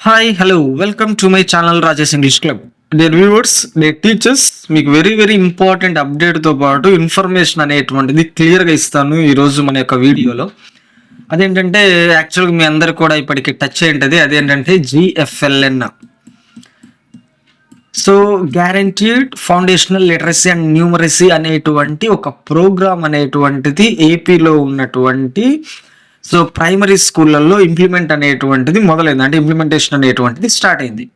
Hi hello welcome to my channel Rajesh English club dear viewers dear teachers మీకు very very important అప్డేట్తో పాటు information అనేటువంటిది క్లియర్గా ఇస్తాను ఈరోజు మన యొక్క వీడియోలో. అదేంటంటే యాక్చువల్గా మీ అందరు కూడా ఇప్పటికి టచ్ అయ్యింటది అదేంటంటే GFLN so guaranteed foundational literacy and numeracy అనేటువంటి ఒక ప్రోగ్రామ్ అనేటువంటిది ఏపీలో ఉన్నటువంటి సో ప్రైమరీ స్కూళ్ళల్లో ఇంప్లిమెంట్ అనేటువంటిది మొదలైంది. అంటే ఇంప్లిమెంటేషన్ అనేటువంటిది స్టార్ట్ అయింది.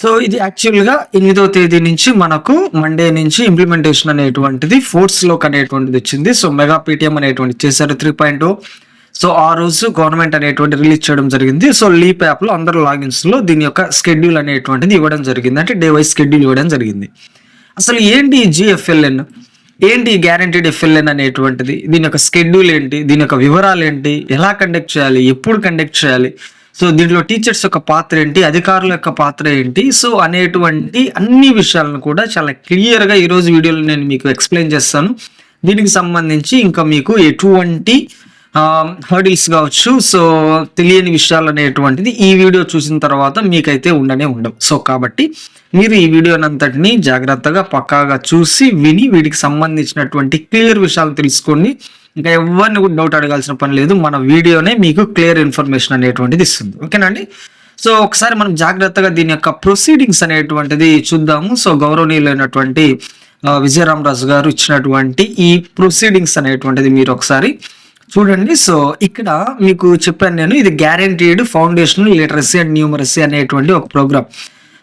సో ఇది యాక్చువల్గా ఎనిమిదో తేదీ నుంచి మనకు మండే నుంచి ఇంప్లిమెంటేషన్ అనేటువంటిది ఫోర్స్లోకి అనేటువంటిది వచ్చింది. సో మెగా పీటీఎం అనేటువంటిది చేశారు త్రీ పాయింట్ సో ఆ రోజు గవర్నమెంట్ అనేటువంటి రిలీజ్ చేయడం జరిగింది. సో లీప్ యాప్లో అందరు లాగిన్స్లో దీని యొక్క స్కెడ్యూల్ అనేటువంటిది ఇవ్వడం జరిగింది. అంటే డే వైజ్ స్కెడ్యూల్ ఇవ్వడం జరిగింది. అసలు ఏంటి జిఎఫ్ఎల్ఎన్? ఏంటి గ్యారంటీడ్ ఎఫ్ఎల్ఎన్ అనేటువంటిది? దీని యొక్క స్కెడ్యూల్ ఏంటి? దీని యొక్క వివరాలు ఏంటి? ఎలా కండక్ట్ చేయాలి? ఎప్పుడు కండక్ట్ చేయాలి? సో దీంట్లో టీచర్స్ యొక్క పాత్ర ఏంటి? అధికారుల యొక్క పాత్ర ఏంటి? సో అనేటువంటి అన్ని విషయాలను కూడా చాలా క్లియర్గా ఈరోజు వీడియోలో నేను మీకు ఎక్స్ప్లెయిన్ చేస్తాను. దీనికి సంబంధించి ఇంకా మీకు ఎటువంటి హర్డిల్స్ కావచ్చు సో తెలియని విషయాలు అనేటువంటిది ఈ వీడియో చూసిన తర్వాత మీకైతే ఉండనే ఉండవు. సో కాబట్టి మీరు ఈ వీడియోనంతటిని జాగ్రత్తగా పక్కాగా చూసి విని వీటికి సంబంధించినటువంటి క్లియర్ విషయాలు తెలుసుకోండి ఇంకా ఎవరిని కూడా డౌట్ అడగాల్సిన పని లేదు. మన వీడియోనే మీకు క్లియర్ ఇన్ఫర్మేషన్ అనేటువంటిది ఇస్తుంది. ఓకేనండి సో ఒకసారి మనం జాగ్రత్తగా దీని యొక్క ప్రొసీడింగ్స్ అనేటువంటిది చూద్దాము. సో గౌరవనీయులైనటువంటి విజయరామరాజు గారు ఇచ్చినటువంటి ఈ ప్రొసీడింగ్స్ అనేటువంటిది మీరు ఒకసారి చూడండి. సో ఇక్కడ మీకు చెప్పాను నేను ఇది guaranteed foundation literacy and numeracy అనేటువంటి ఒక ప్రోగ్రామ్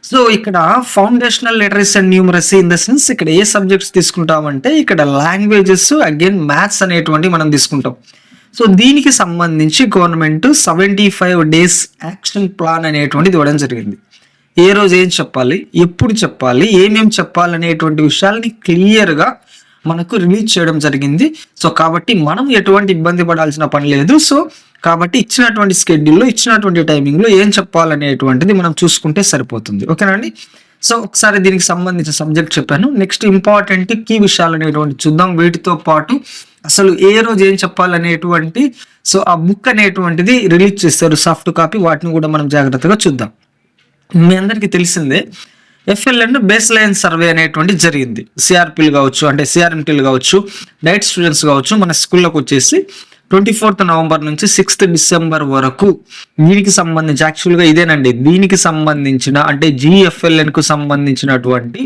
సో ఇక్కడ foundational literacy and numeracy in the sense ఇక్కడ ఏ సబ్జెక్ట్స్ తీసుకుంటామంటే ఇక్కడ లాంగ్వేజెస్ అగైన్ మ్యాథ్స్ అనేటువంటి మనం తీసుకుంటాం. సో దీనికి సంబంధించి government seventy five days action plan అనేటువంటిది ఇవ్వడం జరిగింది. ఏ రోజు ఏం చెప్పాలి ఎప్పుడు చెప్పాలి ఏమేం చెప్పాలి అనేటువంటి విషయాల్ని క్లియర్గా మనకు రిలీజ్ చేయడం జరిగింది. సో కాబట్టి మనం ఎటువంటి ఇబ్బంది పడాల్సిన పని లేదు. సో కాబట్టి ఇచ్చినటువంటి స్కెడ్యూల్లో ఇచ్చినటువంటి టైమింగ్లో ఏం చెప్పాలనేటువంటిది మనం చూసుకుంటే సరిపోతుంది. ఓకేనండి సో ఒకసారి దీనికి సంబంధించిన సబ్జెక్ట్ చెప్పాను. నెక్స్ట్ ఇంపార్టెంట్ కీ విషయాలు అనేటువంటి చూద్దాం. వీటితో పాటు అసలు ఏ రోజు ఏం చెప్పాలనేటువంటి సో ఆ బుక్ అనేటువంటిది రిలీజ్ చేస్తారు. సాఫ్ట్ కాపీ వాటిని కూడా మనం జాగ్రత్తగా చూద్దాం. మీ అందరికీ తెలిసిందే ఎఫ్ఎల్ఎన్ బేస్ లైన్ సర్వే అనేటువంటి జరిగింది. సిఆర్పీలు కావచ్చు అంటే సిఆర్ఎంటీలు కావచ్చు డైట్ స్టూడెంట్స్ కావచ్చు మన స్కూల్లోకి వచ్చేసి ట్వంటీ ఫోర్త్ నవంబర్ నుంచి సిక్స్త్ డిసెంబర్ వరకు దీనికి సంబంధించి యాక్చువల్గా ఇదేనండి దీనికి సంబంధించిన అంటే జిఎఫ్ఎల్ఎన్కు సంబంధించినటువంటి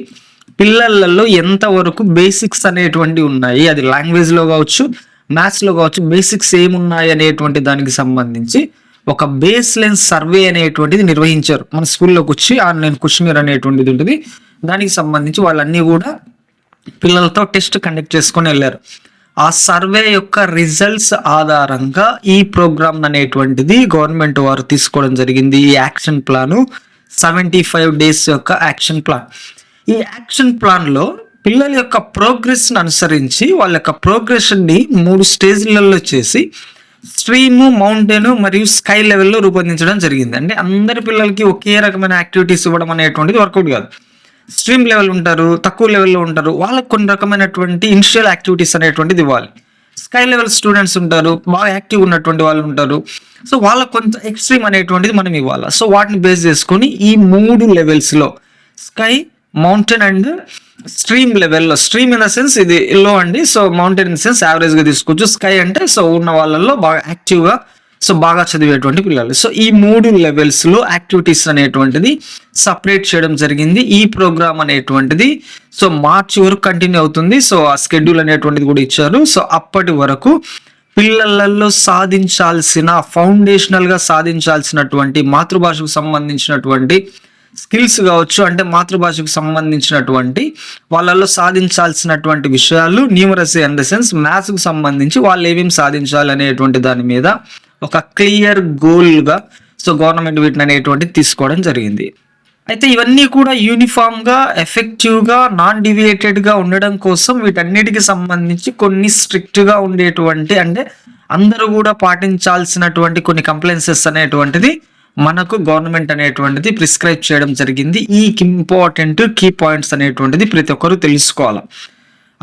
పిల్లలలో ఎంతవరకు బేసిక్స్ అనేటువంటి ఉన్నాయి అది లాంగ్వేజ్లో కావచ్చు మ్యాథ్స్లో కావచ్చు బేసిక్స్ ఏమున్నాయి అనేటువంటి దానికి సంబంధించి ఒక బేస్ లైన్ సర్వే అనేటువంటిది నిర్వహించారు. మన స్కూల్లోకి వచ్చి ఆన్లైన్ క్వశ్చనర్ అనేటువంటిది ఉంటుంది. దానికి సంబంధించి వాళ్ళన్నీ కూడా పిల్లలతో టెస్ట్ కండక్ట్ చేసుకొని వెళ్ళారు. ఆ సర్వే యొక్క రిజల్ట్స్ ఆధారంగా ఈ ప్రోగ్రామ్ అనేటువంటిది గవర్నమెంట్ వారు తీసుకోవడం జరిగింది. ఈ action plan seventy five days యొక్క యాక్షన్ ప్లాన్. ఈ యాక్షన్ ప్లాన్లో పిల్లల యొక్క ప్రోగ్రెస్ని అనుసరించి వాళ్ళ యొక్క ప్రోగ్రెషన్ని మూడు స్టేజ్లలో చేసి స్ట్రీము మౌంటైన్ మరియు స్కై లెవెల్లో రూపొందించడం జరిగింది. అంటే అందరి పిల్లలకి ఒకే రకమైన యాక్టివిటీస్ ఇవ్వడం అనేటువంటిది వర్కౌట్ కాదు. స్ట్రీమ్ లెవెల్ ఉంటారు తక్కువ లెవెల్లో ఉంటారు. వాళ్ళకి కొన్ని రకమైనటువంటి ఇనిషియల్ యాక్టివిటీస్ అనేటువంటిది ఇవ్వాలి. స్కై లెవెల్ స్టూడెంట్స్ ఉంటారు బాగా యాక్టివ్ ఉన్నటువంటి వాళ్ళు ఉంటారు. సో వాళ్ళకి కొంత ఎక్స్ట్రీమ్ అనేటువంటిది మనం ఇవ్వాలి? సో వాటిని బేస్ చేసుకొని ఈ మూడు లెవెల్స్లో స్కై మౌంటైన్ అండ్ స్ట్రీమ్ లెవెల్లో స్ట్రీమ్ ఇన్ ద సెన్స్ ఇది లో అండి. So mountain in the sense యావరేజ్గా తీసుకోవచ్చు. స్కై అంటే సో ఉన్న వాళ్ళల్లో బాగా యాక్టివ్గా సో బాగా చదివేటువంటి పిల్లలు. సో ఈ మూడు లెవెల్స్లో యాక్టివిటీస్ అనేటువంటిది సపరేట్ చేయడం జరిగింది. ఈ ప్రోగ్రామ్ అనేటువంటిది సో మార్చి వరకు కంటిన్యూ అవుతుంది. సో ఆ స్కెడ్యూల్ అనేటువంటిది కూడా ఇచ్చారు. సో అప్పటి వరకు పిల్లలలో సాధించాల్సిన ఫౌండేషనల్గా సాధించాల్సినటువంటి మాతృభాషకు సంబంధించినటువంటి స్కిల్స్ కావచ్చు అంటే మాతృభాషకు సంబంధించినటువంటి వాళ్ళల్లో సాధించాల్సినటువంటి విషయాలు న్యూమరసీ ఇన్ ద సెన్స్ మ్యాథ్స్కు సంబంధించి వాళ్ళు ఏమేమి సాధించాలి అనేటువంటి దాని మీద ఒక క్లియర్ గోల్గా సో గవర్నమెంట్ వీటిని అనేటువంటిది తీసుకోవడం జరిగింది. అయితే ఇవన్నీ కూడా యూనిఫామ్గా ఎఫెక్టివ్గా నాన్ డివియేటెడ్గా ఉండడం కోసం వీటన్నిటికి సంబంధించి కొన్ని స్ట్రిక్ట్గా ఉండేటువంటి అంటే అందరూ కూడా పాటించాల్సినటువంటి కొన్ని కంప్లైన్సెస్ అనేటువంటిది మనకు గవర్నమెంట్ అనేటువంటిది ప్రిస్క్రైబ్ చేయడం జరిగింది. ఈ ఇంపార్టెంట్ కీ పాయింట్స్ అనేటువంటిది ప్రతి ఒక్కరూ తెలుసుకోవాలి.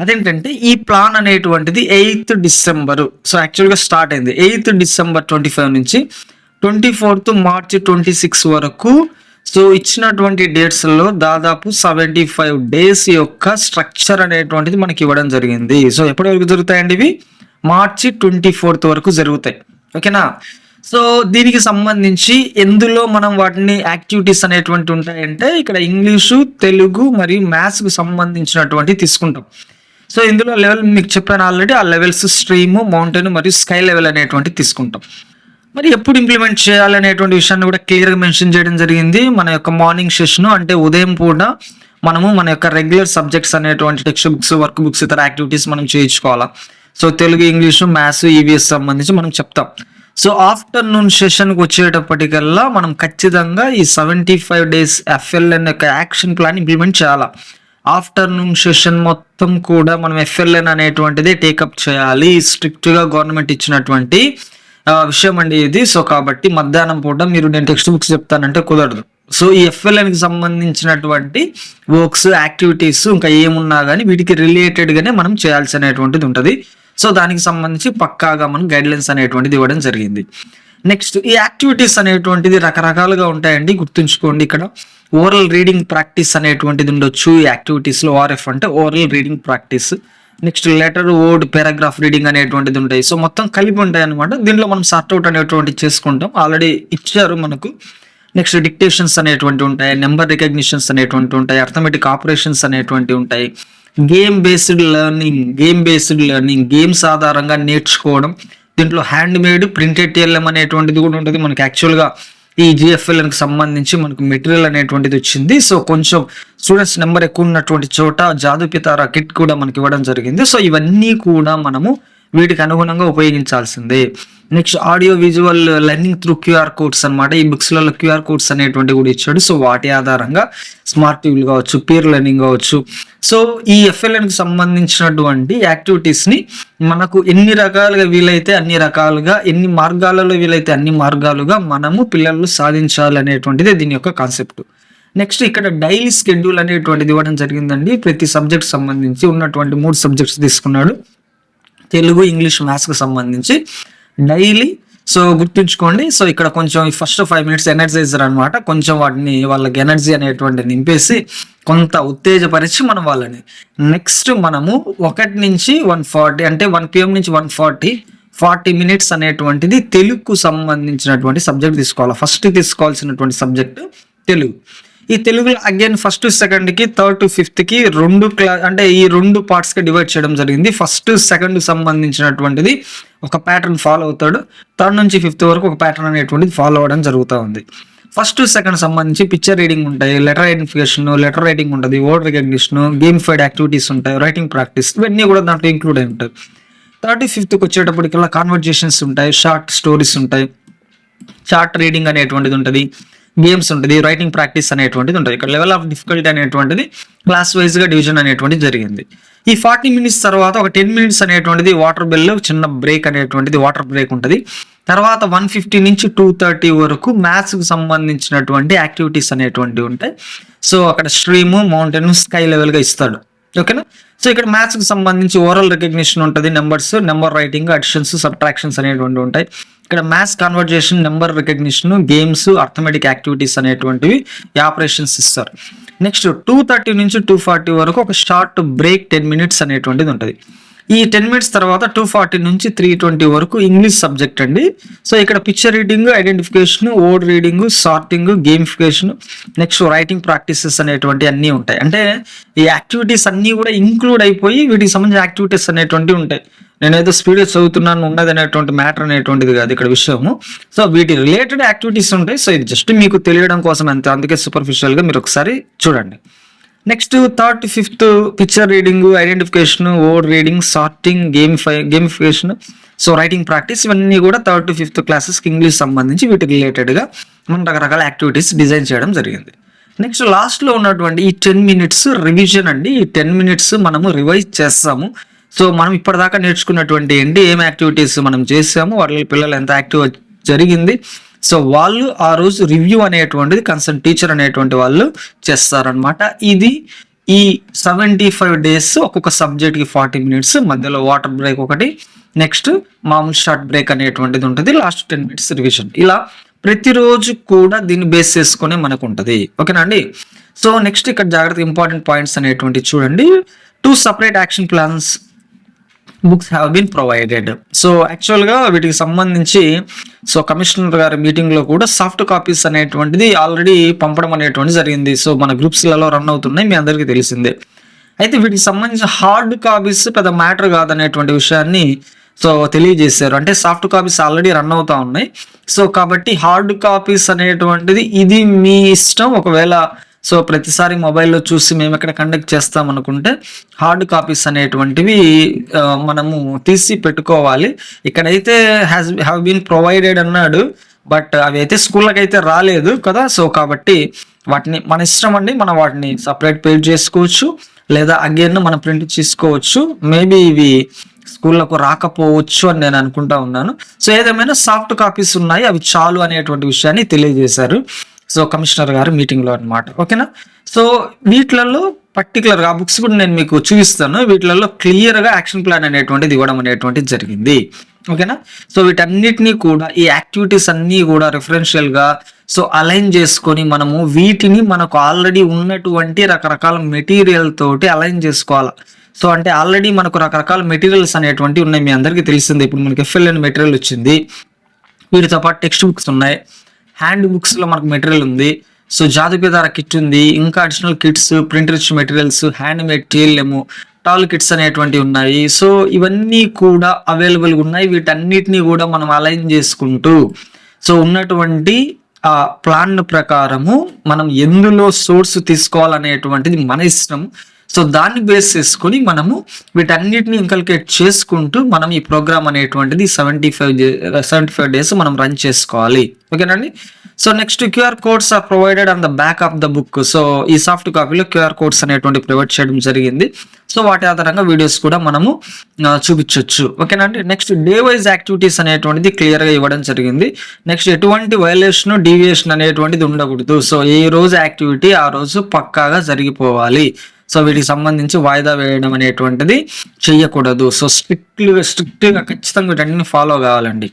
అదేంటంటే ఈ ప్లాన్ అనేటువంటిది ఎయిత్ డిసెంబర్. సో యాక్చువల్గా స్టార్ట్ అయింది. ఎయిత్ డిసెంబర్ ట్వంటీ ఫైవ్ నుంచి twenty fourth March twenty six వరకు. సో ఇచ్చినటువంటి డేట్స్లో దాదాపు సెవెంటీ ఫైవ్ డేస్ యొక్క స్ట్రక్చర్ అనేటువంటిది మనకి ఇవ్వడం జరిగింది. సో ఎప్పటి వరకు జరుగుతాయండి ఇవి? మార్చి ట్వంటీ ఫోర్త్ వరకు జరుగుతాయి. ఓకేనా సో దీనికి సంబంధించి ఎందులో మనం వాటిని యాక్టివిటీస్ అనేటువంటి ఉంటాయంటే ఇక్కడ ఇంగ్లీషు తెలుగు మరియు మ్యాథ్స్కు సంబంధించినటువంటి తీసుకుంటాం. సో ఇందులో లెవెల్ మీకు చెప్పాను ఆల్రెడీ ఆ లెవెల్స్ స్ట్రీమ్ మౌంటైన్ మరియు స్కై లెవెల్ అనేటువంటి తీసుకుంటాం. మరి ఎప్పుడు ఇంప్లిమెంట్ చేయాలనేటువంటి విషయాన్ని కూడా క్లియర్గా మెన్షన్ చేయడం జరిగింది. మన యొక్క మార్నింగ్ సెషన్ అంటే ఉదయం పూట మనము మన యొక్క రెగ్యులర్ సబ్జెక్ట్స్ అనేటువంటి టెక్స్ట్ బుక్స్ వర్క్ బుక్స్ ఇతర యాక్టివిటీస్ మనం చేయించుకోవాలా. So Telugu English maths EVS సంబంధించి మనం చెప్తాం. సో ఆఫ్టర్నూన్ సెషన్కి వచ్చేటప్పటికల్లా మనం ఖచ్చితంగా ఈ సెవెంటీ ఫైవ్ డేస్ ఎఫ్ఎల్ఎన్ యొక్క యాక్షన్ ప్లాన్ ఇంప్లిమెంట్ చేయాలా. ఆఫ్టర్నూన్ సెషన్ మొత్తం కూడా మనం ఎఫ్ఎల్ఎన్ అనేటువంటిది టేకప్ చేయాలి. స్ట్రిక్ట్గా గవర్నమెంట్ ఇచ్చినటువంటి విషయం అండి ఇది. సో కాబట్టి మధ్యాహ్నం పూట మీరు నేను టెక్స్ట్ బుక్స్ చెప్తానంటే కుదరదు. సో ఈ ఎఫ్ఎల్ఎన్కి సంబంధించినటువంటి వర్క్స్ యాక్టివిటీస్ ఇంకా ఏమున్నా కానీ వీటికి రిలేటెడ్గానే మనం చేయాల్సినటువంటిది ఉంటుంది. సో దానికి సంబంధించి పక్కాగా మనం గైడ్లైన్స్ అనేటువంటిది ఇవ్వడం జరిగింది. నెక్స్ట్ ఈ యాక్టివిటీస్ అనేటువంటిది రకరకాలుగా ఉంటాయండి. గుర్తుంచుకోండి ఇక్కడ. ఓరల్ రీడింగ్ ప్రాక్టీస్ అనేటువంటిది ఉండొచ్చు ఈ యాక్టివిటీస్లో ఓఆర్ఎఫ్ అంటే oral reading practice next letter word paragraph reading అనేటువంటిది ఉంటాయి. సో మొత్తం కలిపి ఉంటాయి అనమాట దీంట్లో మనం సార్ట్ అనేటువంటి చేసుకుంటాం. ఆల్రెడీ ఇచ్చారు మనకు. నెక్స్ట్ డిక్టేషన్స్ అనేటువంటి ఉంటాయి నెంబర్ రికగ్నిషన్స్ అనేటువంటి ఉంటాయి అర్థమెటిక్ ఆపరేషన్స్ అనేటువంటి ఉంటాయి. Game based learning game based learning games ఆధారంగా నేర్చుకోవడం. దీంట్లో హ్యాండ్ మేడ్ ప్రింటెడ్ టీఎల్ఎం అనేటువంటిది కూడా ఉంటుంది. మనకి యాక్చువల్గా ఈ జిఎఫ్ఎల్కి సంబంధించి మనకు మెటీరియల్ అనేటువంటిది వచ్చింది. సో కొంచెం స్టూడెంట్స్ నెంబర్ ఎక్కువ ఉన్నటువంటి చోట జాదుపితార కిట్ కూడా మనకి ఇవ్వడం జరిగింది. సో ఇవన్నీ కూడా మనము వీటికి అనుగుణంగా ఉపయోగించాల్సిందే. Next audio visual learning through QR codes అన్నమాట. ఈ బుక్స్లలో క్యూఆర్ కోడ్స్ అనేటువంటి కూడా ఇచ్చాడు. సో వాటి ఆధారంగా స్మార్ట్ టీవీలు కావచ్చు పీర్ లెర్నింగ్ కావచ్చు. సో ఈ ఎఫ్ఎల్ఎన్కి సంబంధించినటువంటి యాక్టివిటీస్ని మనకు ఎన్ని రకాలుగా వీలైతే అన్ని రకాలుగా ఎన్ని మార్గాలలో వీలైతే అన్ని మార్గాలుగా మనము పిల్లలు సాధించాలనేటువంటిది దీని యొక్క కాన్సెప్ట్. నెక్స్ట్ ఇక్కడ డైలీ స్కెడ్యూల్ అనేటువంటిది ఇవ్వడం జరిగిందండి. ప్రతి సబ్జెక్ట్ సంబంధించి ఉన్నటువంటి మూడు సబ్జెక్ట్స్ తీసుకున్నాడు. తెలుగు ఇంగ్లీష్ మ్యాథ్స్కి సంబంధించి. డైలీ. సో గుర్తుంచుకోండి సో ఇక్కడ కొంచెం ఫస్ట్ ఫైవ్ మినిట్స్ ఎనర్జైజర్ అనమాట కొంచెం వాటిని వాళ్ళకి ఎనర్జీ అనేటువంటి నింపేసి కొంత ఉత్తేజపరిచి మనం వాళ్ళని. నెక్స్ట్ మనము ఒకటి నుంచి వన్ ఫార్టీ అంటే వన్ పిఎం నుంచి వన్ ఫార్టీ ఫార్టీ మినిట్స్ అనేటువంటిది తెలుగుకు సంబంధించినటువంటి సబ్జెక్ట్ తీసుకోవాలి. ఫస్ట్ తీసుకోవాల్సినటువంటి సబ్జెక్ట్ తెలుగు. ఈ తెలుగులో అగైన్ ఫస్ట్ సెకండ్కి థర్డ్ టు ఫిఫ్త్కి రెండు క్లా అంటే ఈ రెండు పార్ట్స్కి డివైడ్ చేయడం జరిగింది. ఫస్ట్ సెకండ్ సంబంధించినటువంటిది ఒక ప్యాటర్న్ ఫాలో అవుతాడు. థర్డ్ నుంచి ఫిఫ్త్ వరకు ఒక ప్యాటర్న్ అనేటువంటిది ఫాలో అవ్వడం జరుగుతూ ఉంది. ఫస్ట్ సెకండ్ సంబంధించి పిక్చర్ రీడింగ్ ఉంటాయి. లెటర్ ఐడెంటిఫికేషన్ లెటర్ రైటింగ్ ఉంటుంది. Word recognition game fried activities ఉంటాయి. రైటింగ్ ప్రాక్టీస్ ఇవన్నీ కూడా దాంట్లో ఇంక్లూడ్ అయి ఉంటాయి. థర్టీ ఫిఫ్త్కి వచ్చేటప్పటికల్లా కాన్వర్జేషన్స్ ఉంటాయి. షార్ట్ స్టోరీస్ ఉంటాయి. చార్ట్ రీడింగ్ అనేటువంటిది ఉంటుంది. గేమ్స్ ఉంటుంది రైటింగ్ ప్రాక్టీస్ అనేటువంటిది ఉంటుంది. ఇక్కడ లెవెల్ ఆఫ్ డిఫికల్టీ అనేటువంటిది క్లాస్ వైజ్గా డివిజన్ అనేటువంటిది జరిగింది. ఈ ఫార్టీ మినిట్స్ తర్వాత ఒక టెన్ మినిట్స్ అనేటువంటిది వాటర్ బెల్ చిన్న బ్రేక్ అనేటువంటిది వాటర్ బ్రేక్ ఉంటుంది. తర్వాత వన్ ఫిఫ్టీ నుంచి టూ థర్టీ వరకు మ్యాథ్స్కి సంబంధించినటువంటి యాక్టివిటీస్ అనేటువంటివి ఉంటాయి. సో అక్కడ స్ట్రీమ్ మౌంటైన్ స్కై లెవెల్గా ఇస్తాడు. ఓకేనా సో ఇక్కడ మ్యాథ్స్కి సంబంధించి ఓరల్ రికగ్నిషన్ ఉంటుంది numbers number writing additions subtractions అనేటువంటి ఉంటాయి. ఇక్కడ maths conversation number recognition games arithmetic activities అనేటువంటివి ఆపరేషన్స్ ఇస్తారు. నెక్స్ట్ టూ థర్టీ నుంచి టూ ఫార్టీ వరకు ఒక షార్ట్ బ్రేక్ టెన్ మినిట్స్ అనేటువంటిది ఉంటుంది. ఈ టెన్ మినిట్స్ తర్వాత టూ ఫార్టీ నుంచి త్రీ ట్వంటీ వరకు ఇంగ్లీష్ సబ్జెక్ట్ అండి. సో ఇక్కడ picture reading identification word reading sorting gamification next writing practices అనేటువంటి అన్నీ ఉంటాయి. అంటే ఈ యాక్టివిటీస్ అన్నీ కూడా ఇంక్లూడ్ అయిపోయి వీటికి సంబంధించిన యాక్టివిటీస్ అనేటువంటివి ఉంటాయి. నేనేదో స్పీడ్గా చదువుతున్నాను ఉన్నది అనేటువంటి మ్యాటర్ అనేటువంటిది కాదు ఇక్కడ విషయము. సో వీటి రిలేటెడ్ యాక్టివిటీస్ ఉంటాయి. సో ఇది జస్ట్ మీకు తెలియడం కోసం అంతే. అందుకే సూపర్ఫిషియల్గా మీరు ఒకసారి చూడండి. Next third fifth picture reading identification over reading sorting gamify gamification so writing practice ఇవన్నీ కూడా థర్డ్ టు ఫిఫ్త్ క్లాసెస్కి ఇంగ్లీష్ సంబంధించి వీటికి రిలేటెడ్గా మనం రకరకాల యాక్టివిటీస్ డిజైన్ చేయడం జరిగింది. నెక్స్ట్ లాస్ట్లో ఉన్నటువంటి ఈ టెన్ మినిట్స్ రివిజన్ అండి. ఈ టెన్ మినిట్స్ మనము రివైజ్ చేస్తాము. సో మనం ఇప్పటిదాకా నేర్చుకున్నటువంటి ఏంటి ఏం యాక్టివిటీస్ మనం చేసాము వాళ్ళ పిల్లలు ఎంత యాక్టివ్ జరిగింది సో వాళ్ళు ఆ రోజు రివ్యూ అనేటువంటిది కన్సర్న్ టీచర్ అనేటువంటి వాళ్ళు చేస్తారనమాట ఇది ఈ సెవెంటీ ఫైవ్ డేస్ ఒక్కొక్క సబ్జెక్ట్కి ఫార్టీ మినిట్స్ మధ్యలో వాటర్ బ్రేక్ ఒకటి నెక్స్ట్ మామూలు షార్ట్ బ్రేక్ అనేటువంటిది ఉంటుంది లాస్ట్ టెన్ మినిట్స్ రివిజన్ ఇలా ప్రతిరోజు కూడా దీన్ని బేస్ చేసుకునే మనకు ఉంటుంది. ఓకేనా అండి? సో నెక్స్ట్ ఇక్కడ జాగ్రత్త ఇంపార్టెంట్ పాయింట్స్ అనేటువంటి చూడండి. Two separate action plans books have been provided so యాక్చువల్గా వీటికి సంబంధించి సో కమిషనర్ గారి మీటింగ్లో కూడా సాఫ్ట్ కాపీస్ అనేటువంటిది ఆల్రెడీ పంపడం అనేటువంటిది జరిగింది. సో మన గ్రూప్స్లలో రన్ అవుతున్నాయి మీ అందరికీ తెలిసిందే. అయితే వీటికి సంబంధించిన హార్డ్ కాపీస్ పెద్ద మ్యాటర్ కాదనేటువంటి విషయాన్ని సో తెలియజేశారు. అంటే సాఫ్ట్ కాపీస్ ఆల్రెడీ రన్ అవుతా ఉన్నాయి. సో కాబట్టి హార్డ్ కాపీస్ అనేటువంటిది ఇది మీ ఇష్టం. ఒకవేళ సో ప్రతిసారి మొబైల్లో చూసి మేము ఎక్కడ కండక్ట్ చేస్తాం అనుకుంటే హార్డ్ కాపీస్ అనేటువంటివి మనము తీసి పెట్టుకోవాలి. ఇక్కడైతే హ్యాస్ హ్యావ్ బీన్ ప్రొవైడెడ్ అన్నాడు బట్ అవి అయితే స్కూళ్ళకి అయితే రాలేదు కదా. సో కాబట్టి వాటిని మన ఇష్టం అండి మనం వాటిని సపరేట్ పే చేసుకోవచ్చు లేదా అగైన్ మనం ప్రింట్ చేసుకోవచ్చు. మేబీ ఇవి స్కూళ్ళకు రాకపోవచ్చు అని నేను అనుకుంటా ఉన్నాను. సో ఏదేమైనా సాఫ్ట్ కాపీస్ ఉన్నాయి అవి చాలు అనేటువంటి విషయాన్ని తెలియజేశారు. సో కమిషనర్ గారు మీటింగ్లో అన్నమాట. ఓకేనా? సో వీటిలలో పర్టికులర్గా ఆ బుక్స్ కూడా నేను మీకు చూపిస్తాను. వీటిలలో క్లియర్గా యాక్షన్ ప్లాన్ అనేటువంటిది ఇవ్వడం అనేటువంటిది జరిగింది. ఓకేనా? సో వీటన్నిటినీ కూడా ఈ యాక్టివిటీస్ అన్నీ కూడా రిఫరెన్షియల్గా సో అలైన్ చేసుకొని మనము వీటిని మనకు ఆల్రెడీ ఉన్నటువంటి రకరకాల మెటీరియల్ తోటి అలైన్ చేసుకోవాలి. సో అంటే ఆల్రెడీ మనకు రకరకాల మెటీరియల్స్ అనేటువంటి ఉన్నాయి. మీ అందరికీ తెలిసింది. ఇప్పుడు మనకి ఎఫ్ఎల్ఎన్ మెటీరియల్ వచ్చింది. వీటితో పాటు టెక్స్ట్ బుక్స్ ఉన్నాయి. హ్యాండ్ బుక్స్లో మనకు మెటీరియల్ ఉంది. సో జాతిపేదార కిట్ ఉంది. ఇంకా additional kits print rich materials hand made TLM tall kits అనేటువంటివి ఉన్నాయి. సో ఇవన్నీ కూడా అవైలబుల్గా ఉన్నాయి. వీటన్నిటిని కూడా మనం అలైన్ చేసుకుంటూ సో ఉన్నటువంటి ఆ ప్లాన్ ప్రకారము మనం ఎందులో సోర్స్ తీసుకోవాలనేటువంటిది మన ఇష్టం. సో దాన్ని బేస్ చేసుకొని మనము వీటన్నిటిని ఇంకల్కేట్ చేసుకుంటూ మనం ఈ ప్రోగ్రామ్ అనేటువంటిది seventy five seventy five days మనం రన్ చేసుకోవాలి. ఓకేనండి so next QR codes are provided on the back of the book so ఈ సాఫ్ట్ కాపీలో క్యూఆర్ కోడ్స్ అనేటువంటి ప్రొవైడ్ చేయడం జరిగింది. సో వాటి ఆధారంగా వీడియోస్ కూడా మనము చూపించవచ్చు ఓకేనండి నెక్స్ట్ డే వైజ్ యాక్టివిటీస్ అనేటువంటిది క్లియర్గా ఇవ్వడం జరిగింది. నెక్స్ట్ ఎటువంటి వైలేషన్ డీవియేషన్ అనేటువంటిది ఉండకూడదు. సో ఏ రోజు యాక్టివిటీ ఆ రోజు పక్కాగా జరిగిపోవాలి. సో వీటికి సంబంధించి వాయిదా వేయడం అనేటువంటిది చేయకూడదు సో స్ట్రిక్ట్గా స్ట్రిక్ట్గా ఖచ్చితంగా వీటన్నిటిని ఫాలో కావాలండి.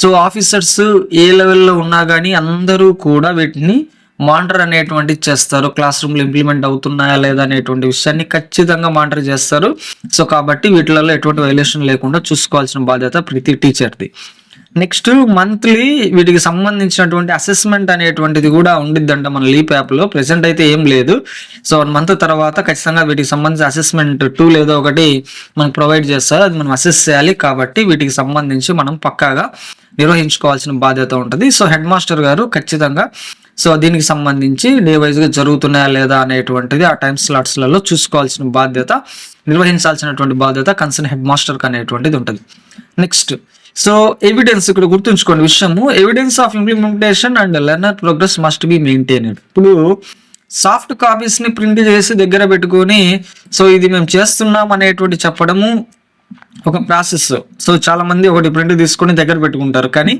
సో ఆఫీసర్స్ ఏ లెవెల్లో ఉన్నా కానీ అందరూ కూడా వీటిని మానిటర్ అనేటువంటిది చేస్తారు. క్లాస్ రూమ్లో ఇంప్లిమెంట్ అవుతున్నాయా లేదా అనేటువంటి విషయాన్ని ఖచ్చితంగా మానిటర్ చేస్తారు. సో కాబట్టి వీటిలలో ఎటువంటి వైలేషన్ లేకుండా చూసుకోవాల్సిన బాధ్యత ప్రతి టీచర్ది. నెక్స్ట్ మంత్లీ వీటికి సంబంధించినటువంటి అసెస్మెంట్ అనేటువంటిది కూడా ఉండిద్దంట మన లీప్ యాప్లో ప్రెసెంట్ అయితే ఏం లేదు. సో వన్ మంత్ తర్వాత ఖచ్చితంగా వీటికి సంబంధించి అసెస్మెంట్ టూ లేదో ఒకటి మనకు ప్రొవైడ్ చేస్తారు. అది మనం అసెస్ చేయాలి కాబట్టి వీటికి సంబంధించి మనం పక్కాగా నిర్వహించుకోవాల్సిన బాధ్యత ఉంటుంది. సో హెడ్ మాస్టర్ గారు ఖచ్చితంగా సో దీనికి సంబంధించి డే వైజ్గా జరుగుతున్నాయా లేదా అనేటువంటిది ఆ టైం స్లాట్స్లలో చూసుకోవాల్సిన బాధ్యత నిర్వహించాల్సినటువంటి బాధ్యత కన్సర్న్ హెడ్ మాస్టర్కి అనేటువంటిది ఉంటుంది. నెక్స్ట్ సో ఎవిడెన్స్ ఇక్కడ గుర్తుంచుకోండి విషయము. Evidence of implementation and learner progress must be maintained ఇప్పుడు సాఫ్ట్ కాపీస్ని ప్రింట్ చేసి దగ్గర పెట్టుకొని సో ఇది మేము చేస్తున్నాం అనేటువంటి చెప్పడము ఒక ప్రాసెస్ సో చాలా మంది ఒకటి ప్రింట్ తీసుకొని దగ్గర పెట్టుకుంటారు. కానీ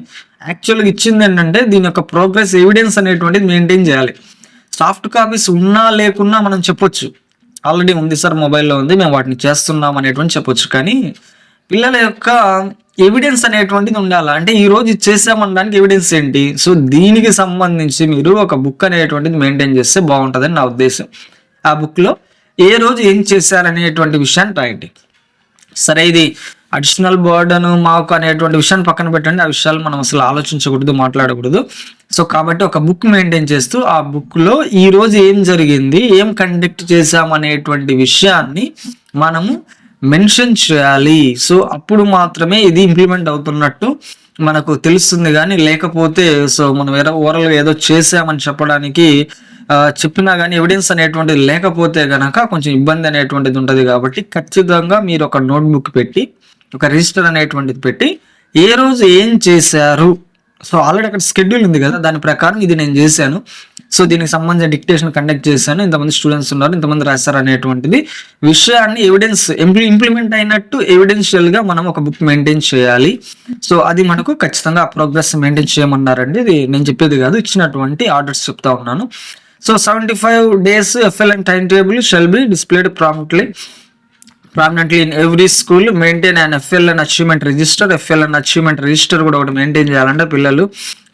యాక్చువల్గా ఇచ్చింది ఏంటంటే దీని యొక్క ప్రోగ్రెస్ ఎవిడెన్స్ అనేటువంటిది మెయింటైన్ చేయాలి. సాఫ్ట్ కాపీస్ ఉన్నా లేకున్నా మనం చెప్పొచ్చు. ఆల్రెడీ ఉంది సార్ మొబైల్లో ఉంది మేము వాటిని చేస్తున్నాం అనేటువంటి చెప్పొచ్చు. కానీ పిల్లల యొక్క ఎవిడెన్స్ అనేటువంటిది ఉండాలి? అంటే ఈ రోజు చేసామనడానికి ఎవిడెన్స్ ఏంటి? సో దీనికి సంబంధించి మీరు ఒక బుక్ అనేటువంటిది మెయింటైన్ చేస్తే బాగుంటుందని నా ఉద్దేశం. ఆ బుక్లో ఏ రోజు ఏం చేశారనేటువంటి విషయాన్ని రాయండి. సరే ఇది అడిషనల్ బర్డన్ మాకు అనేటువంటి విషయాన్ని పక్కన పెట్టండి. ఆ విషయాలు మనం అసలు ఆలోచించకూడదు మాట్లాడకూడదు. సో కాబట్టి ఒక బుక్ మెయింటైన్ చేస్తూ ఆ బుక్లో ఈ రోజు ఏం జరిగింది ఏం కండక్ట్ చేసాం అనేటువంటి విషయాన్ని మనము మెన్షన్ చేయాలి. సో అప్పుడు మాత్రమే ఇది ఇంప్లిమెంట్ అవుతున్నట్టు మనకు తెలుస్తుంది కానీ లేకపోతే సో మనం వేరే ఓవరాల్గా ఏదో చేసామని చెప్పడానికి చెప్పినా కానీ ఎవిడెన్స్ అనేటువంటిది లేకపోతే గనక కొంచెం ఇబ్బంది అనేటువంటిది ఉంటుంది కాబట్టి ఖచ్చితంగా మీరు ఒక నోట్బుక్ పెట్టి ఒక రిజిస్టర్ అనేటువంటిది పెట్టి ఏ రోజు ఏం చేశారు? సో ఆల్రెడీ అక్కడ స్కెడ్యూల్ ఉంది కదా దాని ప్రకారం ఇది నేను చేశాను. సో దీనికి సంబంధించిన డిక్టేషన్ కండక్ట్ చేశాను. ఇంతమంది స్టూడెంట్స్ ఉన్నారు ఇంతమంది రాశారు అనేటువంటిది. విషయాన్ని ఎవిడెన్స్ ఇంప్లిమెంట్ అయినట్టు ఎవిడెన్షియల్గా మనం ఒక బుక్ మెయింటైన్ చేయాలి. సో అది మనకు ఖచ్చితంగా ఆ ప్రోగ్రెస్ మెయింటైన్ చేయమన్నారండి. ఇది నేను చెప్పేది కాదు ఇచ్చినటువంటి ఆర్డర్స్ చెప్తా ఉన్నాను. So seventy five days FLN time table shall be displayed promptly prominently in every school maintain and FL and achievement register FL and achievement register కూడా ఒకటి మెయింటైన్ చేయాలంటే పిల్లలు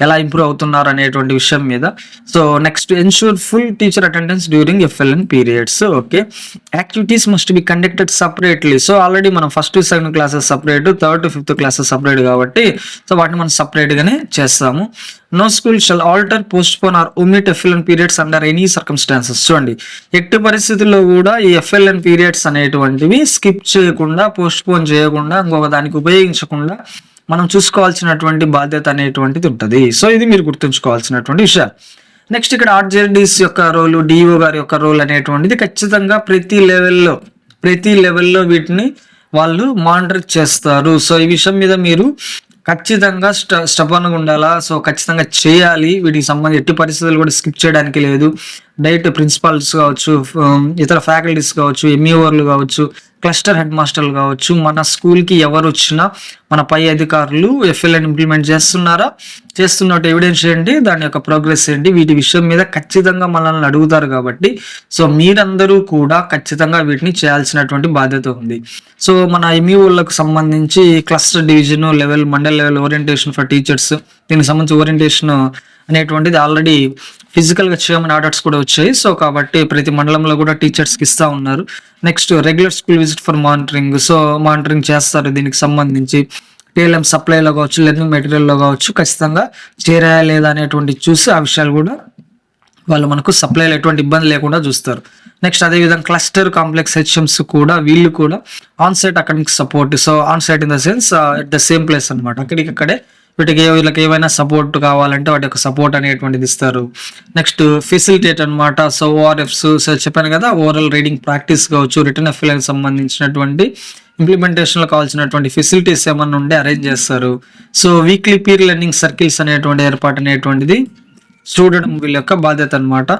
ఎలా ఇంప్రూవ్ అవుతున్నారు అనేటువంటి విషయం మీద. So next ensure full teacher attendance during FLN periods okay activities must be conducted separately so already మనం first second classes separate third fifth classes separate కాబట్టి సో వాటిని మనం సపరేట్గానే చేస్తాము. No school shall alter postpone or omit FLN periods under any circumstances చూడండి. ఎట్టి పరిస్థితుల్లో కూడా ఈ ఎఫ్ఎల్ఎన్ పీరియడ్స్ అనేటువంటివి స్కిప్ చేయకుండా పోస్ట్ పోన్ చేయకుండా ఇంకొక దానికి ఉపయోగించకుండా మనం చూసుకోవాల్సినటువంటి బాధ్యత అనేటువంటిది ఉంటుంది. సో ఇది మీరు గుర్తుంచుకోవాల్సినటువంటి విషయాలు నెక్స్ట్ ఇక్కడ ఆర్జేడీస్ యొక్క రోలు డిఓ గారి యొక్క రోల్ అనేటువంటిది ఖచ్చితంగా ప్రతి లెవెల్లో ప్రతి లెవెల్లో వీటిని వాళ్ళు మానిటర్ చేస్తారు. సో ఈ విషయం మీద మీరు ఖచ్చితంగా స్ట స్టపన్గా ఉండాలా? సో ఖచ్చితంగా చేయాలి. వీటికి సంబంధించి ఎట్టి పరిస్థితులు కూడా స్కిప్ చేయడానికి లేదు. డైరెక్ట్ ప్రిన్సిపాల్స్ కావచ్చు ఇతర ఫ్యాకల్టీస్ కావచ్చు ఎంఈఓర్లు కావచ్చు క్లస్టర్ హెడ్ మాస్టర్లు కావచ్చు మన స్కూల్కి ఎవరు వచ్చినా మన పై అధికారులు ఎఫ్ఎల్ఎన్ ఇంప్లిమెంట్ చేస్తున్నారా? చేస్తున్నట్టు ఎవిడెన్స్ ఏంటి? దాని యొక్క ప్రోగ్రెస్ ఏంటి? వీటి విషయం మీద ఖచ్చితంగా మనల్ని అడుగుతారు కాబట్టి. సో మీరందరూ కూడా ఖచ్చితంగా వీటిని చేయాల్సినటువంటి బాధ్యత ఉంది. సో మన ఎంఈఓలకు సంబంధించి cluster division level mandal level orientation for teachers దీనికి సంబంధించి ఓరియంటేషన్ అనేటువంటిది ఆల్రెడీ ఫిజికల్గా చేయమని ఆర్డర్స్ కూడా వచ్చాయి. సో కాబట్టి ప్రతి మండలంలో కూడా టీచర్స్కి ఇస్తూ ఉన్నారు. Next regular school visit for monitoring so monitoring చేస్తారు దీనికి సంబంధించి. టీఎల్ఎం సప్లైలో కావచ్చు లెర్నింగ్ మెటీరియల్లో కావచ్చు ఖచ్చితంగా చేరాయా లేదా అనేటువంటి చూసి ఆ విషయాలు కూడా వాళ్ళు మనకు సప్లైలో ఎటువంటి ఇబ్బంది లేకుండా చూస్తారు. నెక్స్ట్ అదేవిధంగా క్లస్టర్ కాంప్లెక్స్ హెచ్ఎంస్ కూడా వీళ్ళు కూడా on site academic support so on site in the sense at the same place అనమాట అక్కడికి అక్కడే వీటికి వీళ్ళకి ఏమైనా సపోర్ట్ కావాలంటే వాటి యొక్క సపోర్ట్ అనేటువంటిది ఇస్తారు. నెక్స్ట్ ఫెసిలిటేట్ అన్నమాట. సో ఓఆర్ఎఫ్స్ సో చెప్పాను కదా ఓవరాల్ రీడింగ్ ప్రాక్టీస్ కావచ్చు రిటర్న్ ఎఫ్ఎల్కి సంబంధించినటువంటి ఇంప్లిమెంటేషన్లో కావాల్సినటువంటి ఫెసిలిటీస్ ఏమన్నా ఉంటే అరేంజ్ చేస్తారు. So weekly peer learning circles అనేటువంటి ఏర్పాటు అనేటువంటిది చూడడం వీళ్ళ యొక్క బాధ్యత అనమాట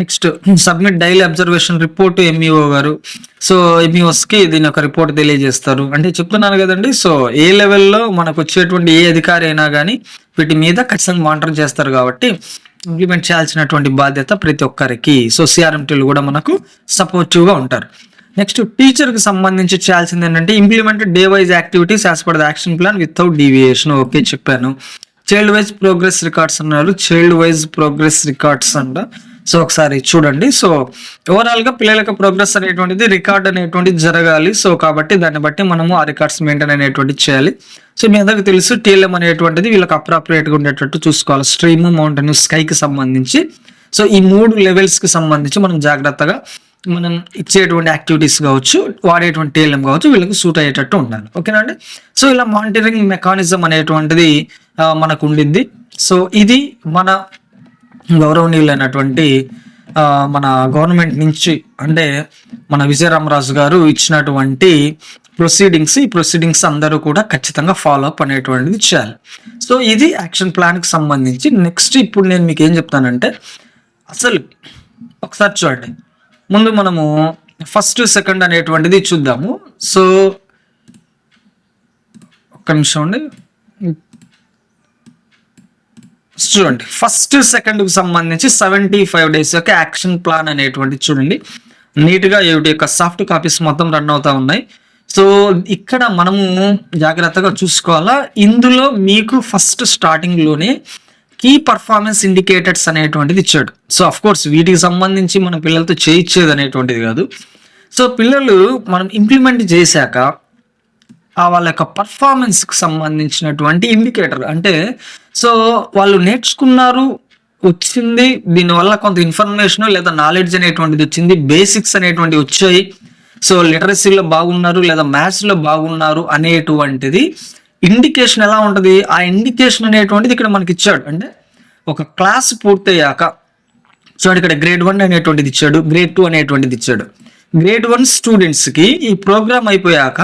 next submit daily observation report MEO గారు. సో ఎంఈఓస్కి దీని యొక్క రిపోర్ట్ తెలియజేస్తారు. అంటే చెప్తున్నాను కదండి సో ఏ లెవెల్లో మనకు వచ్చేటువంటి ఏ అధికారి అయినా కానీ వీటి మీద ఖచ్చితంగా మానిటర్ చేస్తారు కాబట్టి ఇంప్లిమెంట్ చేయాల్సినటువంటి బాధ్యత ప్రతి ఒక్కరికి. సో సిఆర్ఎంటీలు కూడా మనకు సపోర్టివ్గా ఉంటారు. నెక్స్ట్ టీచర్కి సంబంధించి చేయాల్సింది ఏంటంటే implement day wise activities as per the action plan without deviation okay చెప్పాను. చైల్డ్ వైజ్ ప్రోగ్రెస్ రికార్డ్స్ అన్నారు. చైల్డ్ వైజ్ ప్రోగ్రెస్ రికార్డ్స్ అంట. సో ఒకసారి చూడండి. సో ఓవరాల్గా పిల్లల యొక్క ప్రోగ్రెస్ అనేటువంటిది రికార్డ్ అనేటువంటిది జరగాలి. సో కాబట్టి దాన్ని బట్టి మనము ఆ రికార్డ్స్ మెయింటైన్ అనేటువంటిది చేయాలి. సో మీ అందరికీ తెలుసు టీఎల్ఎం అనేటువంటిది వీళ్ళకి అప్రాప్రియేట్గా ఉండేటట్టు చూసుకోవాలి. స్ట్రీమ్ మౌంటైన్ స్కైకి సంబంధించి. సో ఈ మూడు లెవెల్స్కి సంబంధించి మనం జాగ్రత్తగా మనం ఇచ్చేటువంటి యాక్టివిటీస్ కావచ్చు వాడేటువంటి టేలం కావచ్చు వీళ్ళకి సూట్ అయ్యేటట్టు ఉండాలి. ఓకేనా అండి? సో ఇలా మానిటరింగ్ మెకానిజం అనేటువంటిది మనకు ఉండింది సో ఇది మన గౌరవనీయులైనటువంటి మన గవర్నమెంట్ నుంచి అంటే మన విజయరామరాజు గారు ఇచ్చినటువంటి ప్రొసీడింగ్స్ ఈ ప్రొసీడింగ్స్ అందరూ కూడా ఖచ్చితంగా ఫాలో అప్ అనేటువంటిది చేయాలి. సో ఇది యాక్షన్ ప్లాన్కి సంబంధించి నెక్స్ట్ ఇప్పుడు నేను మీకు ఏం చెప్తానంటే అసలు ఒకసారి చూడండి. ముందు మనము ఫస్ట్ సెకండ్ అనేటువంటిది చూద్దాము. సో ఒక్క నిమిషం అండి చూడండి ఫస్ట్ సెకండ్కి సంబంధించి సెవెంటీ ఫైవ్ డేస్ యొక్క యాక్షన్ ప్లాన్ అనేటువంటి చూడండి. నీట్గా ఏమిటి యొక్క సాఫ్ట్ కాపీస్ మొత్తం రన్ అవుతా ఉన్నాయి. సో ఇక్కడ మనము జాగ్రత్తగా చూసుకోవాలా? ఇందులో మీకు ఫస్ట్ స్టార్టింగ్లోనే కీ పర్ఫార్మెన్స్ ఇండికేటర్స్ అనేటువంటిది ఇచ్చాడు. సో అఫ్ కోర్స్ వీటికి సంబంధించి మన పిల్లలతో చేయించేది అనేటువంటిది కాదు. సో పిల్లలు మనం ఇంప్లిమెంట్ చేశాక ఆ వాళ్ళ యొక్క పర్ఫార్మెన్స్కి సంబంధించినటువంటి ఇండికేటర్ అంటే సో వాళ్ళు నేర్చుకున్నారు వచ్చింది దీనివల్ల కొంత ఇన్ఫర్మేషన్ లేదా నాలెడ్జ్ అనేటువంటిది వచ్చింది బేసిక్స్ అనేటువంటివి వచ్చాయి. సో లిటరసీలో బాగున్నారు లేదా మ్యాథ్స్లో బాగున్నారు అనేటువంటిది ఇండికేషన్ ఎలా ఉంటుంది? ఆ ఇండికేషన్ అనేటువంటిది ఇక్కడ మనకి ఇచ్చాడు. అంటే ఒక క్లాస్ పూర్తయ్యాక చూడండి ఇక్కడ గ్రేడ్ వన్ అనేటువంటిది ఇచ్చాడు గ్రేడ్ టూ అనేటువంటిది ఇచ్చాడు. గ్రేడ్ వన్ స్టూడెంట్స్కి ఈ ప్రోగ్రామ్ అయిపోయాక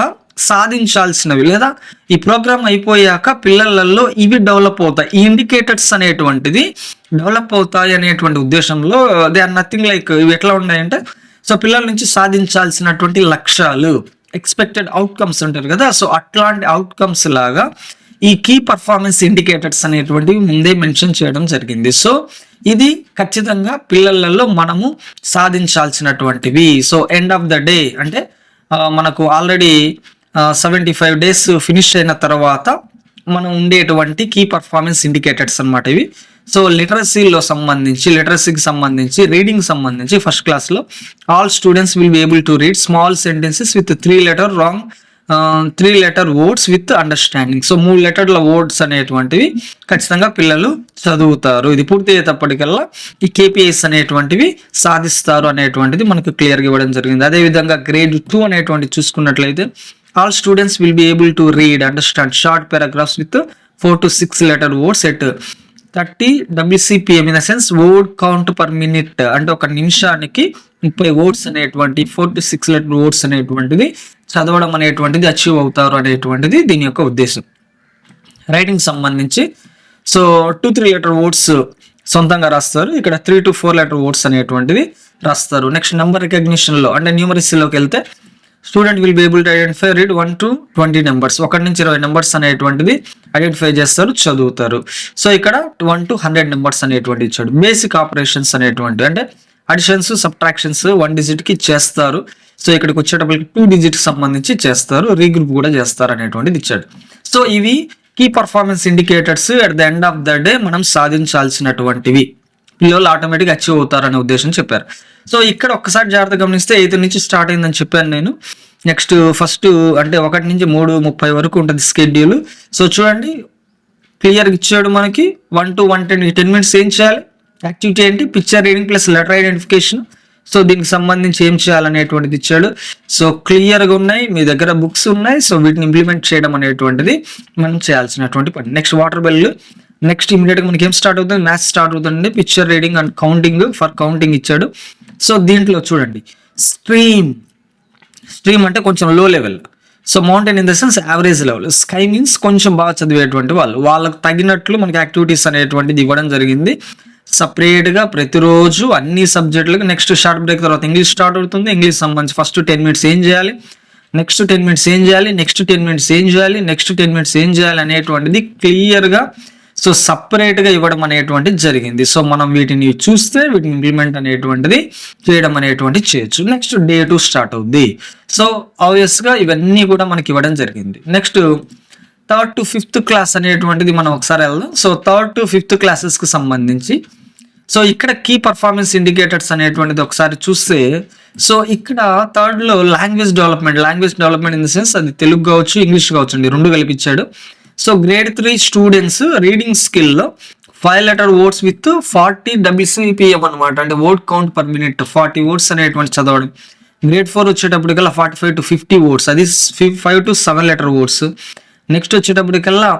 సాధించాల్సినవి లేదా ఈ ప్రోగ్రామ్ అయిపోయాక పిల్లలలో ఇవి డెవలప్ అవుతాయి. ఈ ఇండికేటర్స్ అనేటువంటిది డెవలప్ అవుతాయి అనేటువంటి ఉద్దేశంలో దే ఆర్ నథింగ్ లైక్ ఇవి ఎట్లా ఉన్నాయంటే సో పిల్లల నుంచి సాధించాల్సినటువంటి లక్ష్యాలు. ఎక్స్పెక్టెడ్ అవుట్కమ్స్ ఉంటారు కదా. సో అట్లాంటి అవుట్కమ్స్ లాగా ఈ కీ పర్ఫార్మెన్స్ ఇండికేటర్స్ అనేటువంటివి ముందే మెన్షన్ చేయడం జరిగింది. సో ఇది ఖచ్చితంగా పిల్లలలో మనము సాధించాల్సినటువంటివి. So end of the day అంటే మనకు already seventy five days finish అయిన తర్వాత మనం ఉండేటువంటి కీ పర్ఫార్మెన్స్ ఇండికేటర్స్ అన్నమాట ఇవి. సో లిటరసీలో సంబంధించి లిటరసీకి సంబంధించి రీడింగ్ సంబంధించి ఫస్ట్ క్లాస్లో all students will be able to read small sentences with three letter wrong three letter words with understanding so మూడు లెటర్ల వర్డ్స్ అనేటువంటివి ఖచ్చితంగా పిల్లలు చదువుతారు. ఇది పూర్తి అయ్యేటప్పటికల్లా ఈ కేపీఎస్ అనేటువంటివి సాధిస్తారు అనేటువంటిది మనకు క్లియర్గా ఇవ్వడం జరిగింది. అదేవిధంగా గ్రేడ్ టూ అనేటువంటి చూసుకున్నట్లయితే all students will be able to read understand short paragraphs with four to six letter words at thirty WCPM in the sense word count per minute అంటే ఒక నిమిషానికి ముప్పై ఓట్స్ అనేటువంటి four to six letter words అనేటువంటిది చదవడం అనేటువంటిది achieve అవుతారు అనేటువంటిది దీని యొక్క ఉద్దేశం. రైటింగ్ సంబంధించి. So two three letter words సొంతంగా రాస్తారు. ఇక్కడ three to four letter words అనేటువంటిది రాస్తారు. నెక్స్ట్ నెంబర్ రికగ్నిషన్లో అంటే న్యూమరసీలోకి వెళ్తే student will be able to identify read one to twenty numbers ఒకటి నుంచి ఇరవై నెంబర్స్ అనేటువంటిది ఐడెంటిఫై చేస్తారు చదువుతారు. సో ఇక్కడ వన్ టు హండ్రెడ్ నెంబర్స్ అనేటువంటి ఇచ్చాడు. బేసిక్ ఆపరేషన్స్ అనేటువంటివి అంటే అడిషన్స్ సబ్ట్రాక్షన్స్ వన్ డిజిట్కి చేస్తారు. సో ఇక్కడికి వచ్చేటప్పటికి టూ డిజిట్కి సంబంధించి చేస్తారు రీగ్రూప్ కూడా చేస్తారు అనేటువంటిది ఇచ్చాడు. సో ఇవి key performance indicators at the end of the day మనం సాధించాల్సినటువంటివి. పిల్లలు ఆటోమేటిక్ అచీవ్ అవుతారనే ఉద్దేశం చెప్పారు. సో ఇక్కడ ఒక్కసారి జాగ్రత్త గమనిస్తే ఎయిత్ నుంచి స్టార్ట్ అయిందని చెప్పాను నేను. నెక్స్ట్ ఫస్ట్ అంటే ఒకటి నుంచి మూడు ముప్పై వరకు ఉంటుంది స్కెడ్యూల్ సో చూడండి క్లియర్గా ఇచ్చాడు మనకి. One to one ten ten minutes ఏం చేయాలి? యాక్టివిటీ ఏంటి? Picture reading plus letter identification so దీనికి సంబంధించి ఏం చేయాలనేటువంటిది ఇచ్చాడు. సో క్లియర్గా ఉన్నాయి. మీ దగ్గర బుక్స్ ఉన్నాయి. సో వీటిని ఇంప్లిమెంట్ చేయడం అనేటువంటిది మనం చేయాల్సినటువంటి పని. నెక్స్ట్ వాటర్ బిల్లు నెక్స్ట్ ఇమీడియట్గా మనకి ఏం స్టార్ట్ అవుతుంది? మ్యాథ్స్ స్టార్ట్ అవుతుంది picture reading and counting for counting ఇచ్చాడు. సో దీంట్లో చూడండి. స్ట్రీమ్ స్ట్రీమ్ అంటే కొంచెం low level so mountain in the sense average level sky means కొంచెం బాగా చదివేటువంటి వాళ్ళు. వాళ్ళకు తగినట్లు మనకి యాక్టివిటీస్ అనేటువంటిది ఇవ్వడం జరిగింది. సపరేట్గా ప్రతిరోజు అన్ని సబ్జెక్టులకు నెక్స్ట్ షార్ట్ బ్రేక్ తర్వాత ఇంగ్లీష్ స్టార్ట్ అవుతుంది. ఇంగ్లీష్ సంబంధించి ఫస్ట్ టెన్ మినిట్స్ ఏం చేయాలి? నెక్స్ట్ టెన్ మినిట్స్ ఏం చేయాలి? నెక్స్ట్ టెన్ మినిట్స్ ఏం చేయాలి? నెక్స్ట్ టెన్ మినిట్స్ ఏం చేయాలి? అనేటువంటిది క్లియర్గా సో సపరేట్గా ఇవ్వడం అనేటువంటిది జరిగింది. సో మనం వీటిని చూస్తే వీటిని ఇంప్లిమెంట్ అనేటువంటిది చేయడం అనేటువంటిది చేయొచ్చు. నెక్స్ట్ డే టు స్టార్ట్ అవుద్ది. సో ఆబ్వియస్గా ఇవన్నీ కూడా మనకి ఇవ్వడం జరిగింది. Next third to fifth class అనేటువంటిది మనం ఒకసారి వెళ్దాం. సో థర్డ్ టు ఫిఫ్త్ క్లాసెస్కి సంబంధించి. సో ఇక్కడ కీ పర్ఫార్మెన్స్ ఇండికేటర్స్ అనేటువంటిది ఒకసారి చూస్తే సో ఇక్కడ థర్డ్లో language development language development in the sense అది తెలుగు కావచ్చు ఇంగ్లీష్ కావచ్చు అండి రెండు కల్పించాడు so grade three students reading స్కిల్లో five letter words with forty WCPM అనమాట అంటే word count per minute forty words అనేటువంటి చదవడం. Grade four వచ్చేటప్పటికల్లా forty five to fifty words అది five to seven letter words next వచ్చేటప్పటికల్లా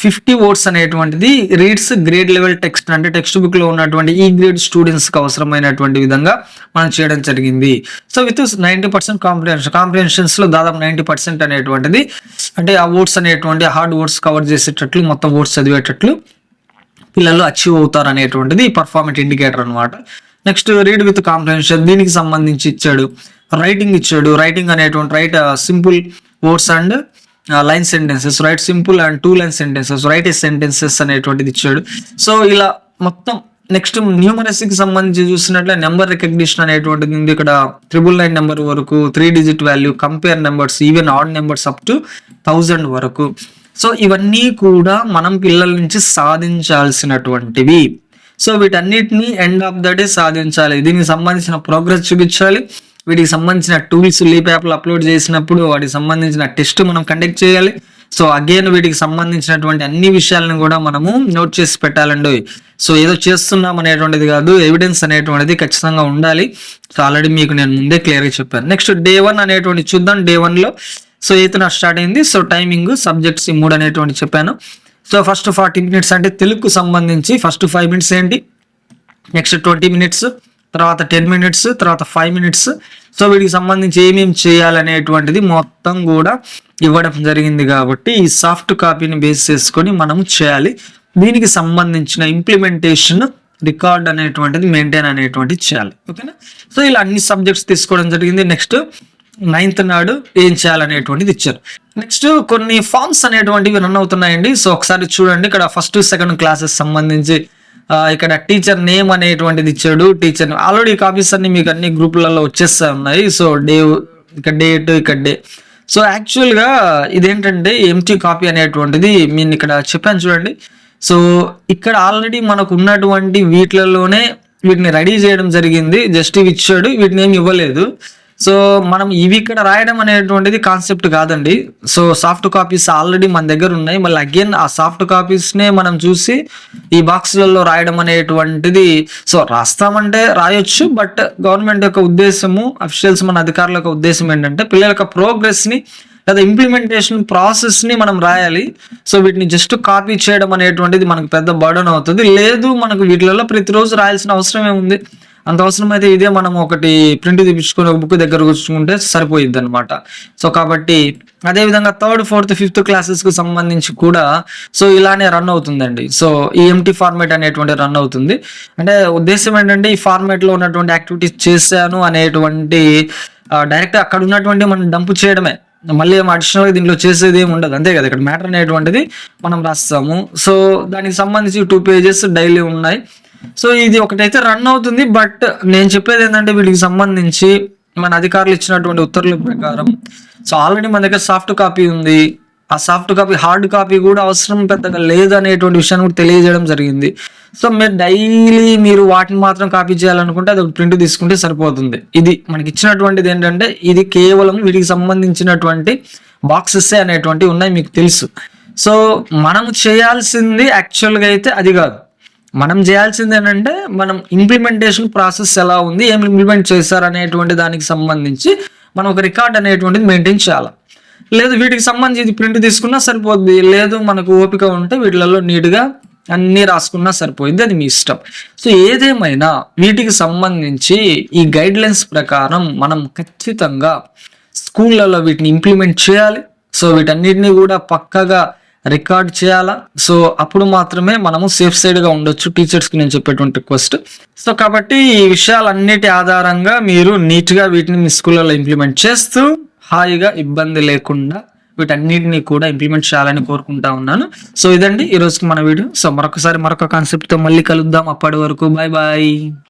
fifty words అనేటువంటిది reads grade level text అంటే text బుక్లో ఉన్నటువంటి ఈ గ్రేడ్ స్టూడెంట్స్కి అవసరమైనటువంటి విధంగా మనం చేయడం జరిగింది. So with ninety percent comprehension కాంప్రిహెన్షన్స్లో దాదాపు నైంటీ పర్సెంట్ అనేటువంటిది అంటే ఆ వర్డ్స్ అనేటువంటి హార్డ్ వర్డ్స్ కవర్ చేసేటట్లు మొత్తం వర్డ్స్ చదివేటట్లు పిల్లలు అచీవ్ అవుతారు అనేటువంటిది పర్ఫార్మెంట్ ఇండికేటర్ అన్నమాట. నెక్స్ట్ రీడ్ విత్ కాంప్రిహెన్షన్ దీనికి సంబంధించి ఇచ్చాడు రైటింగ్ ఇచ్చాడు. రైటింగ్ అనేటువంటి write simple words and line sentences write simple and two line sentences write sentences అనేటువంటిది ఇచ్చాడు. సో ఇలా మొత్తం నెక్స్ట్ న్యూమరసీకి సంబంధించి చూసినట్లే నెంబర్ రికగ్నిషన్ అనేటువంటిది ఉంది. ఇక్కడ త్రిబుల్ నైన్ నెంబర్ వరకు three digit value compare numbers even odd numbers up to thousand వరకు. సో ఇవన్నీ కూడా మనం పిల్లల నుంచి సాధించాల్సినటువంటివి. సో వీటన్నిటిని ఎండ్ ఆఫ్ ద డే సాధించాలి. దీనికి సంబంధించిన ప్రోగ్రెస్ చూపించాలి. వీటికి సంబంధించిన టూల్స్ లీప్ అప్లోడ్ చేసినప్పుడు వాటికి సంబంధించిన టెస్ట్ మనం కండక్ట్ చేయాలి. సో అగైన్ వీటికి సంబంధించినటువంటి అన్ని విషయాలను కూడా మనము నోట్ చేసి పెట్టాలండి. సో ఏదో చేస్తున్నాం అనేటువంటిది కాదు ఎవిడెన్స్ అనేటువంటిది ఖచ్చితంగా ఉండాలి. సో ఆల్రెడీ మీకు నేను ముందే క్లియర్గా చెప్పాను. నెక్స్ట్ డే వన్ అనేటువంటి చూద్దాం డే వన్లో సో ఎయిత్ స్టార్ట్ అయింది? సో టైమింగ్ సబ్జెక్ట్స్ ఈ మూడు అనేటువంటి చెప్పాను. సో ఫస్ట్ ఫార్టీ మినిట్స్ అంటే తెలుగుకు సంబంధించి ఫస్ట్ ఫైవ్ మినిట్స్ ఏంటి? నెక్స్ట్ ట్వంటీ మినిట్స్ తర్వాత టెన్ మినిట్స్ తర్వాత ఫైవ్ మినిట్స్ సో వీటికి సంబంధించి ఏమేమి చేయాలనేటువంటిది మొత్తం కూడా ఇవ్వడం జరిగింది కాబట్టి ఈ సాఫ్ట్ కాపీని బేస్ చేసుకొని మనం చేయాలి. దీనికి సంబంధించిన ఇంప్లిమెంటేషన్ రికార్డ్ అనేటువంటిది మెయింటైన్ అనేటువంటిది చేయాలి. ఓకేనా సో ఇలా అన్ని సబ్జెక్ట్స్ తీసుకోవడం జరిగింది. నెక్స్ట్ నైన్త్ నాడు ఏం చేయాలనేటువంటిది ఇచ్చారు. నెక్స్ట్ కొన్ని ఫార్మ్స్ అనేటువంటివి రన్ అవుతున్నాయండి. సో ఒకసారి చూడండి. ఇక్కడ ఫస్ట్ సెకండ్ క్లాసెస్ సంబంధించి ఇక్కడ టీచర్ నేమ్ అనేటువంటిది ఇచ్చాడు. టీచర్ ఆల్రెడీ కాపీస్ అన్ని మీకు అన్ని గ్రూపులలో వచ్చేస్తా ఉన్నాయి. సో డే ఇక్కడ డేట్ ఇక్కడ డే సో యాక్చువల్గా ఇదేంటంటే ఎంటీ కాపీ అనేటువంటిది నేను ఇక్కడ చెప్పాను చూడండి. సో ఇక్కడ ఆల్రెడీ మనకు ఉన్నటువంటి వీటిలలోనే వీటిని రెడీ చేయడం జరిగింది. జస్ట్ ఇవి ఇచ్చాడు. వీటిని ఏమి ఇవ్వలేదు. సో మనం ఇవి ఇక్కడ రాయడం అనేటువంటిది కాన్సెప్ట్ కాదండి. సో సాఫ్ట్ కాపీస్ ఆల్రెడీ మన దగ్గర ఉన్నాయి. మళ్ళీ అగైన్ ఆ సాఫ్ట్ కాపీస్నే మనం చూసి ఈ బాక్స్లలో రాయడం అనేటువంటిది సో రాస్తామంటే రాయొచ్చు బట్ గవర్నమెంట్ యొక్క ఉద్దేశము అఫీషియల్స్ మన అధికారుల యొక్క ఉద్దేశం ఏంటంటే పిల్లల యొక్క ప్రోగ్రెస్ని లేదా ఇంప్లిమెంటేషన్ ప్రాసెస్ని మనం రాయాలి. సో వీటిని జస్ట్ కాపీ చేయడం అనేటువంటిది మనకు పెద్ద బర్డన్ అవుతుంది. లేదు మనకు వీటిలలో ప్రతిరోజు రాయాల్సిన అవసరం ఏముంది? అంత అవసరం అయితే ఇదే మనం ఒకటి ప్రింట్ తీపించుకొని ఒక బుక్ దగ్గర కూర్చుకుంటే సరిపోయిద్ది అనమాట సో కాబట్టి అదే విధంగా థర్డ్ ఫోర్త్ ఫిఫ్త్ క్లాసెస్కి సంబంధించి కూడా సో ఇలానే రన్ అవుతుందండి. సో ఈ ఎంటీ ఫార్మేట్ అనేటువంటి రన్ అవుతుంది. అంటే ఉద్దేశం ఏంటంటే ఈ ఫార్మేట్లో ఉన్నటువంటి యాక్టివిటీస్ చేశాను అనేటువంటి డైరెక్ట్ అక్కడ ఉన్నటువంటి మనం డంప్ చేయడమే. మళ్ళీ ఏం అడిషనల్గా దీంట్లో చేసేది ఏమి ఉండదు. అంతే కదా ఇక్కడ మ్యాటర్ అనేటువంటిది మనం రాస్తాము. సో దానికి సంబంధించి టూ పేజెస్ డైలీ ఉన్నాయి. సో ఇది ఒకటైతే రన్ అవుతుంది బట్ నేను చెప్పేది ఏంటంటే వీటికి సంబంధించి మన అధికారులు ఇచ్చినటువంటి ఉత్తర్వుల ప్రకారం సో ఆల్రెడీ మన దగ్గర సాఫ్ట్ కాపీ ఉంది. ఆ సాఫ్ట్ కాపీ హార్డ్ కాపీ కూడా అవసరం పెద్దగా లేదనేటువంటి విషయాన్ని కూడా తెలియజేయడం జరిగింది. సో మీరు డైలీ మీరు వాటిని మాత్రం కాపీ చేయాలనుకుంటే అది ఒక ప్రింట్ తీసుకుంటే సరిపోతుంది. ఇది మనకి ఇచ్చినటువంటిది ఏంటంటే ఇది కేవలం వీటికి సంబంధించినటువంటి బాక్సెస్ అనేటువంటివి ఉన్నాయి మీకు తెలుసు. సో మనం చేయాల్సింది యాక్చువల్గా అయితే అది కాదు. మనం చేయాల్సింది ఏంటంటే మనం ఇంప్లిమెంటేషన్ ప్రాసెస్ ఎలా ఉంది ఏం ఇంప్లిమెంట్ చేశారు అనేటువంటి దానికి సంబంధించి మనం ఒక రికార్డ్ అనేటువంటిది మెయింటైన్ చేయాలి. లేదు వీటికి సంబంధించి ప్రింట్ తీసుకున్నా సరిపోద్ది లేదు మనకు ఓపిక ఉంటే వీటిలలో నీట్గా అన్నీ రాసుకున్నా సరిపోయింది అది మీ ఇష్టం. సో ఏదేమైనా వీటికి సంబంధించి ఈ గైడ్ లైన్స్ ప్రకారం మనం ఖచ్చితంగా స్కూళ్ళలో వీటిని ఇంప్లిమెంట్ చేయాలి. సో వీటన్నిటిని కూడా పక్కగా రికార్డ్ చేయాలా? సో అప్పుడు మాత్రమే మనము సేఫ్ సైడ్గా ఉండొచ్చు టీచర్స్కి నేను చెప్పేటువంటి రిక్వెస్ట్. సో కాబట్టి ఈ విషయాలన్నిటి ఆధారంగా మీరు నీట్గా వీటిని మీ స్కూళ్ళలో ఇంప్లిమెంట్ చేస్తూ హాయిగా ఇబ్బంది లేకుండా వీటన్నిటిని కూడా ఇంప్లిమెంట్ చేయాలని కోరుకుంటా ఉన్నాను. సో ఇదండి. ఈరోజుకి మన వీడియో. సో మరొకసారి మరొక కాన్సెప్ట్తో మళ్ళీ కలుద్దాం. అప్పటి వరకు బాయ్ బాయ్